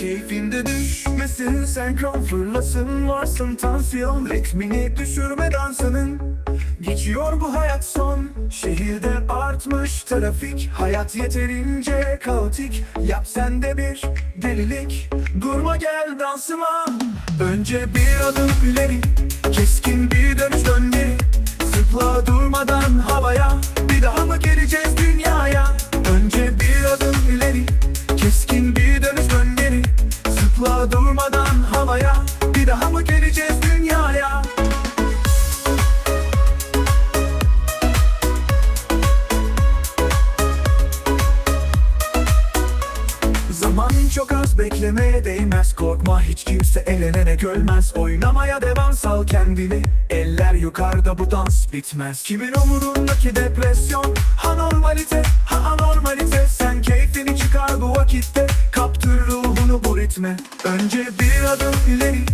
Keyfinde düşmesin. Senkron fırlasın Varsın tansiyon. Ritmini düşürme dansının Geçiyor bu hayat son. Şehirde artmış trafik. Hayat yeterince kaotik. Yap sen de bir delilik. Durma gel dansıma. Önce bir adım ileri. Keskin bir Durmadan havaya Bir daha mı geleceğiz dünyaya? Zaman çok az beklemeye değmez. Korkma hiç kimse elenene görmez Oynamaya devam sal kendini. Eller yukarıda bu dans bitmez. Kimin umurundaki depresyon? Ha normalite ha anormalite. Sen keyfini çıkar bu vakitte Ritme Önce bir adım ileri